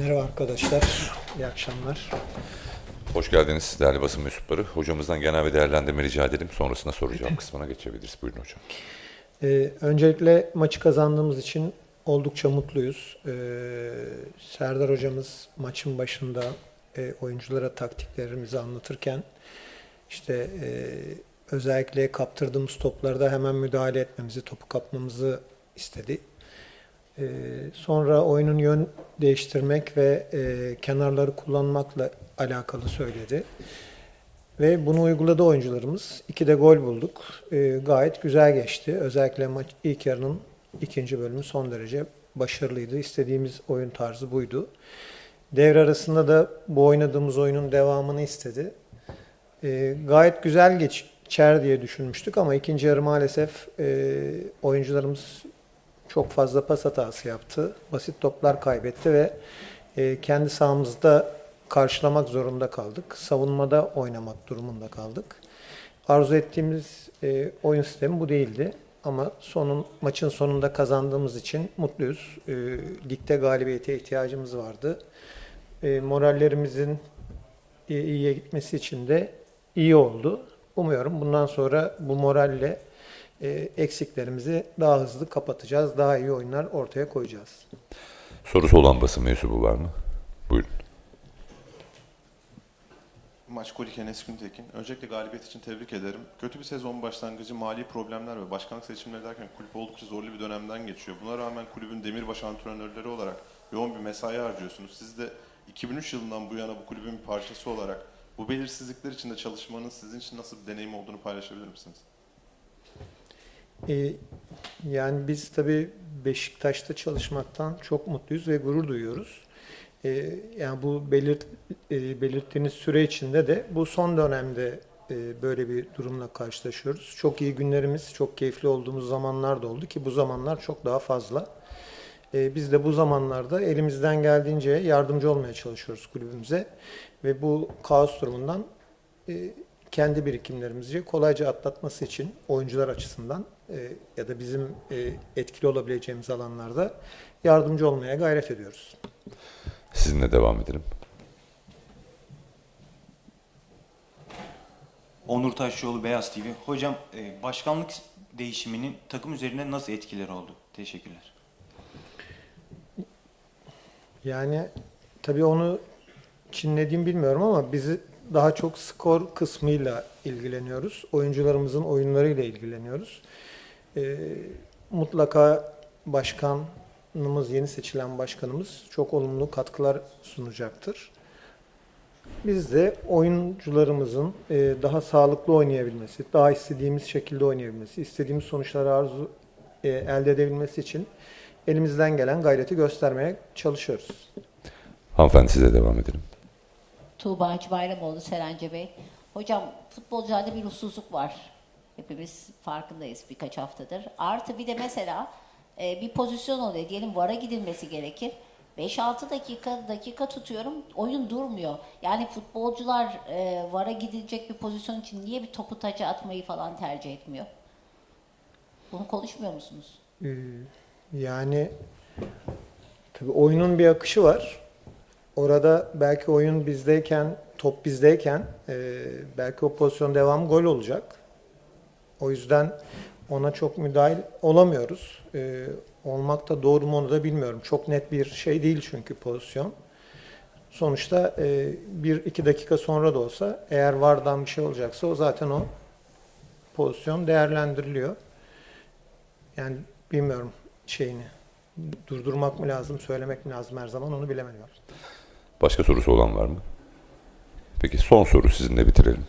Merhaba arkadaşlar, iyi akşamlar. Hoş geldiniz değerli basın mensupları. Hocamızdan genel bir değerlendirme rica edelim. Sonrasında cevap kısmına geçebiliriz. Buyurun hocam. Ee, öncelikle maçı kazandığımız için oldukça mutluyuz. Ee, Serdar hocamız maçın başında e, oyunculara taktiklerimizi anlatırken işte e, özellikle kaptırdığımız toplarda hemen müdahale etmemizi, topu kapmamızı istedi. Ee, sonra oyunun yön değiştirmek ve e, kenarları kullanmakla alakalı söyledi. Ve bunu uyguladı oyuncularımız. İki de gol bulduk. Ee, gayet güzel geçti. Özellikle maç ilk yarının ikinci bölümü son derece başarılıydı. İstediğimiz oyun tarzı buydu. Devre arasında da bu oynadığımız oyunun devamını istedi. Ee, gayet güzel geçer diye düşünmüştük ama ikinci yarı maalesef e, oyuncularımız çok fazla pas hatası yaptı. Basit toplar kaybetti ve e, kendi sahamızda karşılamak zorunda kaldık. Savunmada oynamak durumunda kaldık. Arzu ettiğimiz e, oyun sistemi bu değildi. Ama sonun maçın sonunda kazandığımız için mutluyuz. E, ligde galibiyete ihtiyacımız vardı. E, morallerimizin i- iyiye gitmesi için de iyi oldu. Umuyorum bundan sonra bu moralle e, eksiklerimizi daha hızlı kapatacağız. Daha iyi oyunlar ortaya koyacağız. Sorusu olan basın mensubu var mı? Buyurun. Maç Kolik Enes Güntekin. Öncelikle galibiyet için tebrik ederim. Kötü bir sezon başlangıcı, mali problemler ve başkanlık seçimleri derken kulüp oldukça zorlu bir dönemden geçiyor. Buna rağmen kulübün demirbaş antrenörleri olarak yoğun bir mesai harcıyorsunuz. Siz de 2003 yılından bu yana bu kulübün bir parçası olarak bu belirsizlikler içinde çalışmanın sizin için nasıl bir deneyim olduğunu paylaşabilir misiniz? Ee, yani biz tabii Beşiktaş'ta çalışmaktan çok mutluyuz ve gurur duyuyoruz. Ee, yani bu belirt, e, belirttiğiniz süre içinde de bu son dönemde e, böyle bir durumla karşılaşıyoruz. Çok iyi günlerimiz, çok keyifli olduğumuz zamanlar da oldu ki bu zamanlar çok daha fazla. Ee, biz de bu zamanlarda elimizden geldiğince yardımcı olmaya çalışıyoruz kulübümüze ve bu kaos durumundan e, kendi birikimlerimizi kolayca atlatması için oyuncular açısından e, ya da bizim e, etkili olabileceğimiz alanlarda yardımcı olmaya gayret ediyoruz. Sizinle devam edelim. Onur Taşçıoğlu Beyaz TV. Hocam e, başkanlık değişiminin takım üzerinde nasıl etkileri oldu? Teşekkürler. Yani tabii onu çinlediğim bilmiyorum ama bizi daha çok skor kısmıyla ilgileniyoruz. Oyuncularımızın oyunlarıyla ilgileniyoruz. Ee, mutlaka başkanımız, yeni seçilen başkanımız çok olumlu katkılar sunacaktır. Biz de oyuncularımızın e, daha sağlıklı oynayabilmesi, daha istediğimiz şekilde oynayabilmesi, istediğimiz sonuçları arzu e, elde edebilmesi için elimizden gelen gayreti göstermeye çalışıyoruz. Hanımefendi size devam edelim. Tuğba Hacı Bayramoğlu, Serence Bey. Hocam futbolcularda bir hususuzluk var. Hepimiz farkındayız birkaç haftadır. Artı bir de mesela e, bir pozisyon oluyor. Diyelim VAR'a gidilmesi gerekir. 5-6 dakika dakika tutuyorum. Oyun durmuyor. Yani futbolcular e, VAR'a gidilecek bir pozisyon için niye bir topu taça atmayı falan tercih etmiyor? Bunu konuşmuyor musunuz? Ee, Yani tabii oyunun bir akışı var. Orada belki oyun bizdeyken, top bizdeyken e, belki o pozisyon devam gol olacak. O yüzden ona çok müdahil olamıyoruz. E, olmak da doğru mu onu da bilmiyorum. Çok net bir şey değil çünkü pozisyon. Sonuçta e, bir iki dakika sonra da olsa eğer vardan bir şey olacaksa o zaten o pozisyon değerlendiriliyor. Yani bilmiyorum şeyini. Durdurmak mı lazım, söylemek mi lazım her zaman onu bilemiyorum. Başka sorusu olan var mı? Peki son soru sizinle bitirelim.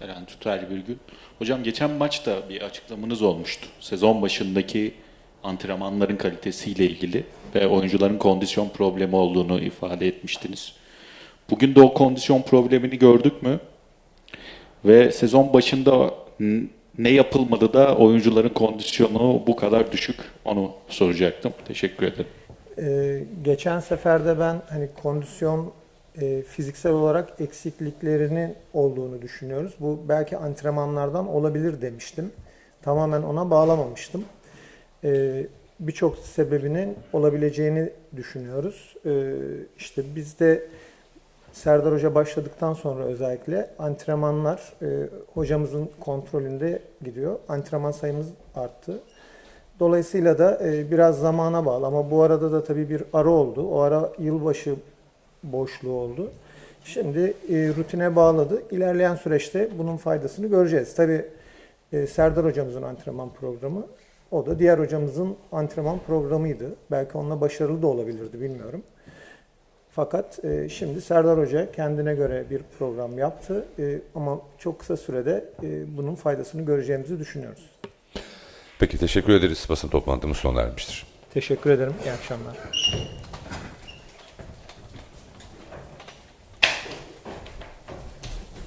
Eren Tuter Birgül. Hocam geçen maçta bir açıklamanız olmuştu. Sezon başındaki antrenmanların kalitesiyle ilgili ve oyuncuların kondisyon problemi olduğunu ifade etmiştiniz. Bugün de o kondisyon problemini gördük mü? Ve sezon başında ne yapılmadı da oyuncuların kondisyonu bu kadar düşük? Onu soracaktım. Teşekkür ederim. Ee, geçen seferde ben hani kondisyon e, fiziksel olarak eksikliklerinin olduğunu düşünüyoruz. Bu belki antrenmanlardan olabilir demiştim. Tamamen ona bağlamamıştım. Ee, birçok sebebinin olabileceğini düşünüyoruz. Ee, işte biz de Serdar Hoca başladıktan sonra özellikle antrenmanlar e, hocamızın kontrolünde gidiyor. Antrenman sayımız arttı. Dolayısıyla da e, biraz zamana bağlı ama bu arada da tabii bir ara oldu. O ara yılbaşı boşluğu oldu. Şimdi e, rutine bağladı. İlerleyen süreçte bunun faydasını göreceğiz. Tabii e, Serdar hocamızın antrenman programı o da diğer hocamızın antrenman programıydı. Belki onunla başarılı da olabilirdi bilmiyorum. Fakat e, şimdi Serdar Hoca kendine göre bir program yaptı E, ama çok kısa sürede e, bunun faydasını göreceğimizi düşünüyoruz. Peki teşekkür ederiz. Basın toplantımız sona ermiştir. Teşekkür ederim. İyi akşamlar.